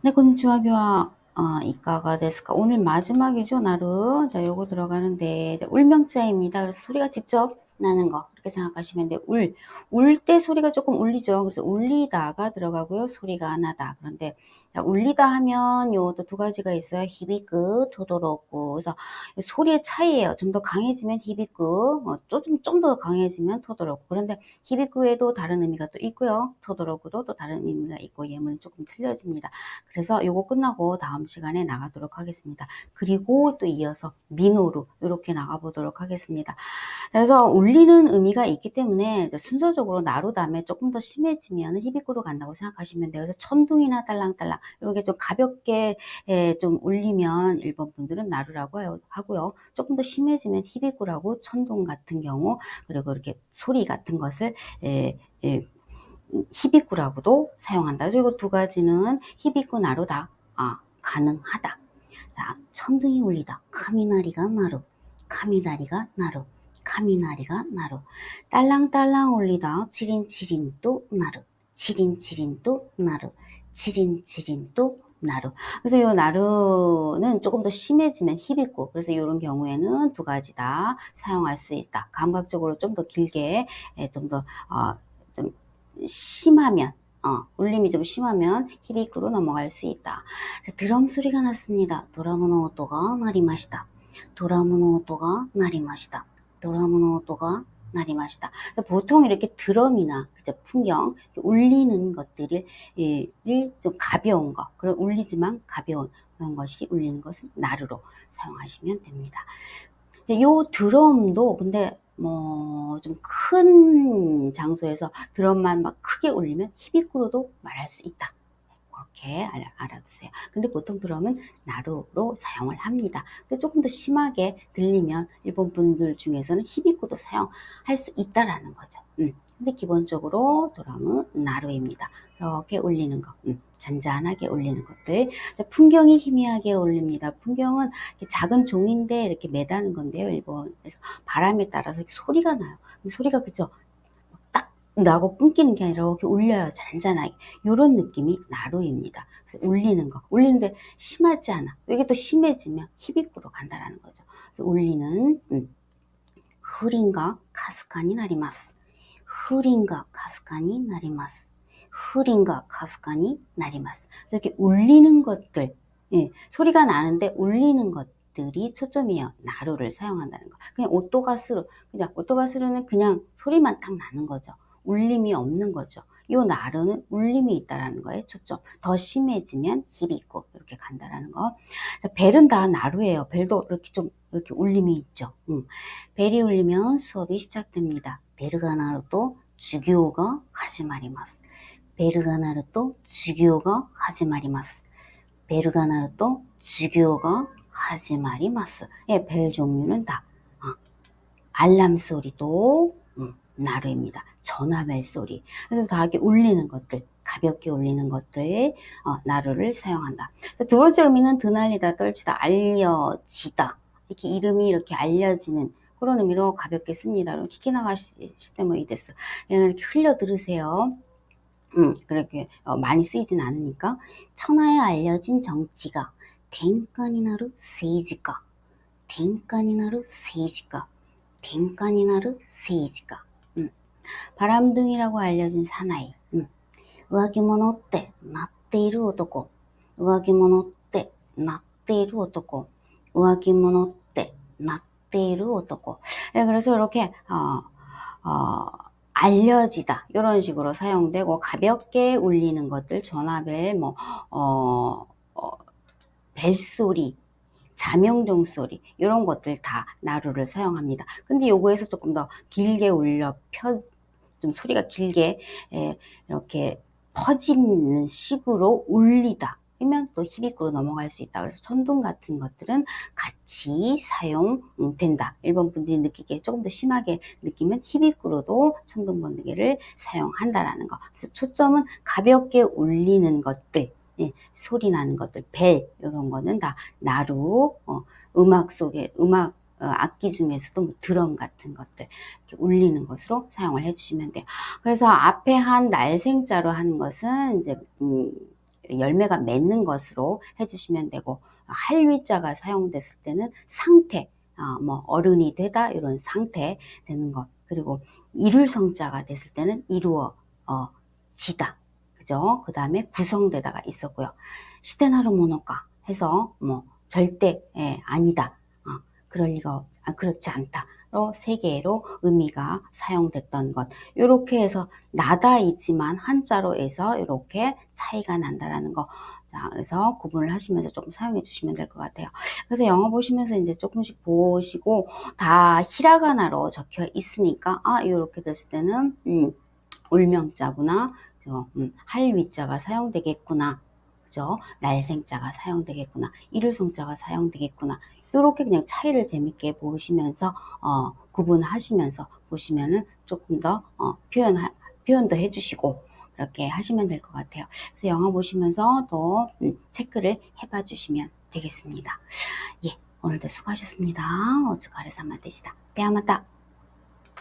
네, konnichiwa. 어, 이까가 데스까? 오늘 마지막이죠, 나루. 자, 요거 들어가는데, 울명자입니다. 그래서 소리가 직접 나는 거. 그렇게 생각하시면 돼. 울. 울 때 소리가 조금 울리죠. 그래서 울리다가 들어가고요. 소리가 나다. 그런데, 자, 울리다 하면 요또 두 가지가 있어요. 히비크, 토도로고. 그래서 소리의 차이예요. 좀 더 강해지면 히비크, 어, 좀, 좀 더 강해지면 토도로고. 그런데 히비크에도 다른 의미가 또 있고요. 토도로고도 또 다른 의미가 있고, 예문이 조금 틀려집니다. 그래서 요거 끝나고 다음 시간에 나가도록 하겠습니다. 그리고 또 이어서 민호로 이렇게 나가보도록 하겠습니다. 그래서 울리는 의미 가 있기 때문에 순서적으로 나로 다음에 조금 더 심해지면 히비꾸로 간다고 생각하시면 돼요. 그래서 천둥이나 딸랑딸랑 이렇게 좀 가볍게 좀 울리면 일본 분들은 나루라고 하고요. 조금 더 심해지면 히비꾸라고 천둥 같은 경우 그리고 이렇게 소리 같은 것을 히비꾸라고도 사용한다. 그래서 이두 가지는 히비꾸 나루다. 아, 가능하다. 자, 천둥이 울리다. 카미나리가 나루. 카미나리가 나루. 카미나리가 나루. 딸랑딸랑 울리다. 치린치린 또 나루. 치린치린 또 나루. 치린치린 또 나루. 그래서 이 나루는 조금 더 심해지면 히비고 그래서 이런 경우에는 두 가지 다 사용할 수 있다. 감각적으로 좀 더 길게 좀더 어, 좀 심하면 어, 울림이 좀 심하면 히비크로 넘어갈 수 있다. 자, 드럼 소리가 났습니다. 도라무노 오토가 나리마시다. 도라무노 오토가 나리마시다. 도라무노 오토가 나리마시다. 보통 이렇게 드럼이나 그죠 풍경 울리는 것들을 좀 가벼운 거, 그런 울리지만 가벼운 그런 것이 울리는 것은 나르로 사용하시면 됩니다. 요 드럼도 근데 뭐 좀 큰 장소에서 드럼만 막 크게 울리면 히비꾸로도 말할 수 있다. 그렇게 알아 두세요. 근데 보통 드럼은 나루로 사용을 합니다. 근데 조금 더 심하게 들리면 일본 분들 중에서는 히비꾸도 사용할 수 있다라는 거죠. 음. 근데 기본적으로 드럼은 나루입니다. 이렇게 울리는 거. 음. 잔잔하게 울리는 것들. 자, 풍경이 희미하게 울립니다. 풍경은 작은 종인데 이렇게 매다는 건데요. 일본에서 바람에 따라서 소리가 나요. 소리가 그죠? 딱 나고 끊기는 게 아니라 이렇게 울려요. 잔잔하게. 이런 느낌이 나루입니다. 그래서 울리는 거. 울리는데 심하지 않아. 이게 또 심해지면 히비꾸로 간다라는 거죠. 그래서 울리는 음. 흐린가 가스칸이 나리마스. 흐린가 가스칸이 나리마스. 흐린가 가스칸이 나리마스. 이렇게 울리는 것들, 예, 소리가 나는데 울리는 것 들이 초점이에요. 나루를 사용한다는 거. 그냥 오토가스로, 그냥 오토가스로는 그냥 소리만 딱 나는 거죠. 울림이 없는 거죠. 요 나루는 울림이 있다라는 거에 초점. 더 심해지면 힙이 있고 이렇게 간다라는 거. 자, 벨은 다 나루예요. 벨도 이렇게 좀 이렇게 울림이 있죠. 음. 벨이 울리면 수업이 시작됩니다. 베르가 나루도 주교가 하지마리마스. 베르가 나루도 주교가 하지마리마스. 베르가 나루도 주교가 하지마리마스. 예, 벨 종류는 다 어. 알람 소리도 음. 나루입니다. 전화벨 소리. 그래서 다 이렇게 울리는 것들, 가볍게 울리는 것들, 어, 나루를 사용한다. 두 번째 의미는 드날리다, 떨치다, 알려지다. 이렇게 이름이 이렇게 알려지는 그런 의미로 가볍게 씁니다. 키키나가 시스템의 데스. 이렇게 흘려 들으세요. 음, 그렇게 어, 많이 쓰이진 않으니까 천하에 알려진 정치가 댕간이나루 세이지가 댕간이나루 세이지가 댕간이나루 세이지가 음. 바람둥이라고 알려진 사나이. 음. 우아기모노 때, 나때이루 오도고. 우아기모노 때, 나때이루 오도고. 우아기모노 때, 나때이루 오도고. 네, 그래서 이렇게, 어, 어, 알려지다 이런 식으로 사용되고 가볍게 울리는 것들 전화벨 뭐 어, 어, 벨소리 자명종 소리 이런 것들 다 나루를 사용합니다 근데 요거에서 조금 더 길게 울려 펴, 좀 소리가 길게 에, 이렇게 퍼지는 식으로 울리다 이면 또 히비크로 넘어갈 수 있다. 그래서 천둥 같은 것들은 같이 사용된다. 일본 분들이 느끼기에 조금 더 심하게 느끼면 히비크로도 천둥 번개를 사용한다라는 거. 그래서 초점은 가볍게 울리는 것들, 예, 소리 나는 것들, 벨 이런 거는 다 나루 어, 음악 속에 음악 어, 악기 중에서도 뭐 드럼 같은 것들 울리는 것으로 사용을 해주시면 돼요. 그래서 앞에 한 날생자로 하는 것은 이제 음, 열매가 맺는 것으로 해주시면 되고 할위자가 사용됐을 때는 상태, 어, 뭐 어른이 되다 이런 상태 되는 것 그리고 이룰 성자가 됐을 때는 이루어 어, 지다 그죠? 그 다음에 구성되다가 있었고요. 시대나루 모노카 해서 뭐 절대 예, 아니다. 어, 그럴 리가 없, 아, 그렇지 않다. 로 세 개로 의미가 사용됐던 것. 이렇게 해서 나다이지만 한자로 해서 이렇게 차이가 난다라는 거. 자, 그래서 구분을 하시면서 조금 사용해 주시면 될 것 같아요. 그래서 영어 보시면서 이제 조금씩 보시고 다 히라가나로 적혀 있으니까 아, 이렇게 됐을 때는 음, 울명자구나. 그래서, 음, 할위자가 사용되겠구나. 그죠? 날생자가 사용되겠구나. 일일성자가 사용되겠구나. 이렇게 그냥 차이를 재밌게 보시면서 어, 구분하시면서 보시면은 조금 더 어, 표현 표현도 해주시고 그렇게 하시면 될 것 같아요. 그래서 영화 보시면서 또 음, 체크를 해봐 주시면 되겠습니다. 예, 오늘도 수고하셨습니다. 오츠카레 사마 되시다. 대화마다.